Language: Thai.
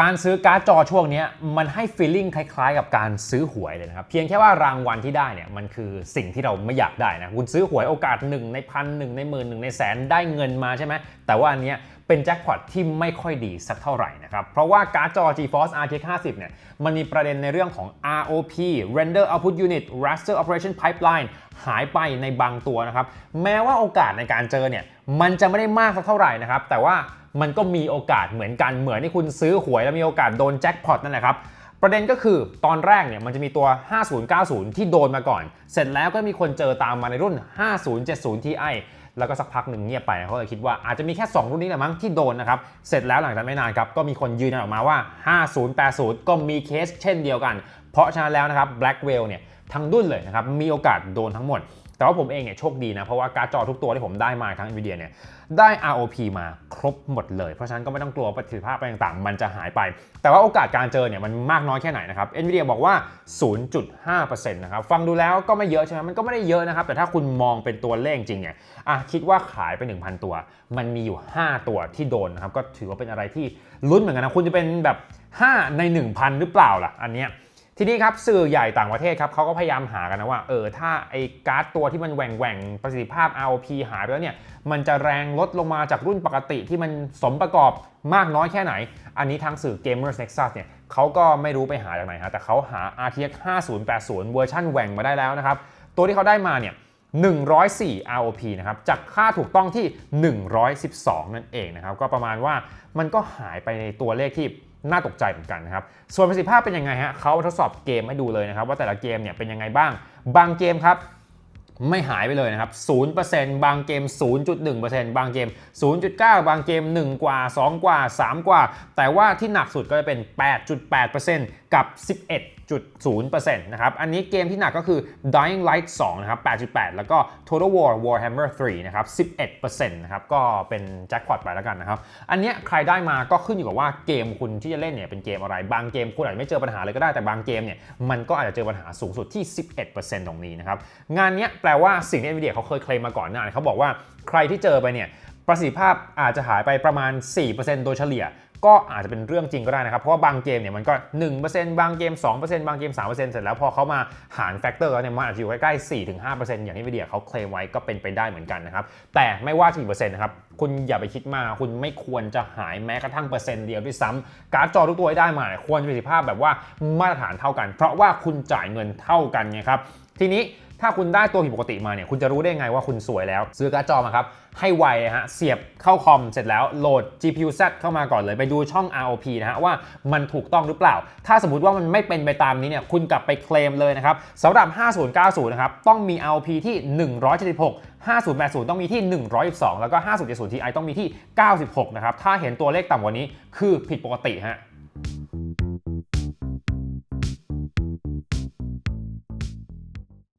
การซื้อการ์ดจอช่วงนี้มันให้ฟีลลิ่งคล้ายๆ กับการซื้อหวยเลยนะครับ เพียงแค่ว่ารางวัลที่ได้เนี่ยมันคือสิ่งที่เราไม่อยากได้นะ คุณซื้อหวยโอกาสหนึ่งในพันหนึ่งในหมื่นหนึ่งในแสนได้เงินมาใช่ไหมแต่ว่าอันเนี้ยเป็นแจ็คพอตที่ไม่ค่อยดีสักเท่าไหร่นะครับ เพราะว่าการ์ดจอ GeForce RTX 50 เนี่ย มันมีประเด็นในเรื่องของ ROP Render Output Unit Raster Operation Pipeline หายไปในบางตัวนะครับ แม้ว่าโอกาสในการเจอเนี่ย มันจะไม่ได้มากสักเท่าไหร่นะครับ แต่ว่า มันก็มีโอกาสเหมือนกันเหมือนที่คุณซื้อหวยแล้วมีโอกาสโดนแจ็คพอตนั่นแหละครับประเด็นก็คือตอนแรกเนี่ยมันจะมีตัว 5090 ที่โดนมาก่อน เสร็จแล้วก็มีคนเจอตามมาในรุ่น 5070 Ti แล้วก็สักพักหนึ่งเงียบไปเขาเลยคิดว่าอาจจะมีแค่ 2 รุ่นนี้แหละมั้งที่โดนนะครับ เสร็จแล้วหลังจากไม่นานครับ ก็มีคนยืนยันออกมาว่า 5080 ก็มีเคสเช่นเดียวกัน เพราะฉะนั้นแล้วนะครับ Blackwell เนี่ยทั้งดุนเลยนะครับมีโอกาสโดนทั้งหมด แต่ว่าผมเองเนี่ยโชคดีนะ เพราะว่าการ์ดจอทุกตัวที่ผมได้มาทั้ง Nvidia เนี่ยได้ ROP มา รบหมดเลย เพราะฉะนั้นก็ไม่ต้องกลัวประสิทธิภาพอะไรต่างๆ มันจะหายไป แต่ว่าโอกาสการเจอเนี่ยมันมากน้อยแค่ไหนนะครับ Nvidia บอกว่า 0.5%นะครับ ฟังดูแล้วก็ไม่เยอะใช่ไหมมันก็ไม่ได้เยอะนะครับ แต่ถ้าคุณมองเป็นตัวเลขจริงเนี่ยอะคิดว่าขายไป 1,000 ตัว มันมีอยู่ 5 ตัวที่โดนนะครับ ก็ถือว่าเป็นอะไรที่ลุ้นเหมือนกันนะ คุณจะเป็นแบบ 5 ใน 1,000 หรือเปล่าล่ะ อันเนี้ย ทีนี้ครับสื่อใหญ่ต่างประเทศครับเขาก็พยายามหากันนะว่าเออถ้าไอ้การ์ดตัวที่มันแหว่งแหว่งประสิทธิภาพ ROP หายไปแล้วเนี่ยมันจะแรงลดลงมาจากรุ่นปกติที่มันสมประกอบมากน้อยแค่ไหน อันนี้ทางสื่อ Gamers Nexus เนี่ยเขาก็ไม่รู้ไปหาจากไหนฮะแต่เขาหา RTX 5080 เวอร์ชันแหว่งมาได้แล้วนะครับตัวที่เขาได้มาเนี่ย104 ROP นะครับ จากค่าถูกต้องที่ 112 นั่นเองนะครับ ก็ประมาณว่ามันก็หายไปในตัวเลขที่ น่าตกใจเหมือนกันนะครับส่วนประสิทธิภาพเป็นยังไงฮะเขาทดสอบเกมให้ดูเลยนะครับว่าแต่ละเกมเนี่ยเป็นยังไงบ้าง บางเกมครับ ไม่หายไปเลยนะครับ 0%บางเกม 0.1%บางเกม 0.9 บางเกม 1 กว่า 2 กว่า 3 กว่า แต่ว่าที่หนักสุดก็จะเป็น 8.8%กับ 11.0%นะครับ อันนี้เกมที่หนักก็คือ Dying Light 2 นะครับ 8.8 แล้วก็ Total War Warhammer 3 นะครับ 11%นะครับ ก็เป็นแจ็คพอตไปแล้วกันนะครับ อันนี้ใครได้มาก็ขึ้นอยู่กับว่าเกมคุณที่จะเล่นเนี่ยเป็นเกมอะไร บางเกมคุณอาจจะไม่เจอปัญหาเลยก็ได้ แต่บางเกมเนี่ยมันก็อาจจะเจอปัญหาสูงสุดที่ 11%ตรงนี้นะครับ งานเนี้ยแปลว่าสิ่งที่ NVIDIA เขาเคยเคลมมาก่อนหน้าเขาบอกว่าใครที่เจอไปเนี่ยประสิทธิภาพอาจจะหายไปประมาณ 4%โดยเฉลี่ยก็อาจจะเป็นเรื่องจริงก็ได้นะครับ เพราะว่าบางเกมเนี่ยมันก็ 1%บางเกม 2%บางเกม 3%เสร็จแล้วพอเขามาหารแฟกเตอร์แล้วเนี่ยมันอาจจะอยู่ใกล้ๆ 4-5%อย่างที่วิดีโอเขาเคลมไว้ก็เป็นไปได้เหมือนกันนะครับแต่ไม่ว่ากี่เปอร์เซ็นต์นะครับคุณอย่าไปคิดมากคุณไม่ควรจะหายแม้กระทั่งเปอร์เซ็นต์เดียวด้วยซ้ำการ์ดจอทุกตัวที่ได้มาเนี่ยควรจะมีประสิทธิภาพแบบว่ามาตรฐานเท่ากัน เพราะว่าคุณจ่ายเงินเท่ากันไงครับทีนี้ถ้าคุณได้ตัวผิดปกติมาเนี่ยคุณจะรู้ได้ไงว่าคุณสวยแล้ว ซื้อการ์ดจอมาครับให้ไวฮะเสียบเข้าคอมเสร็จแล้วโหลด GPU Z เข้ามาก่อนเลยไปดูช่อง ROP นะฮะว่ามันถูกต้องหรือเปล่า ถ้าสมมติว่ามันไม่เป็นไปตามนี้เนี่ยคุณกลับไปเคลมเลยนะครับสำหรับ 5090 นะครับต้องมี ROP ที่ 176 5080 ต้องมีที่ 112 แล้วก็ 5070 Ti ต้องมีที่ 96 นะครับ ถ้าเห็นตัวเลขต่ำกว่านี้คือผิดปกติฮะ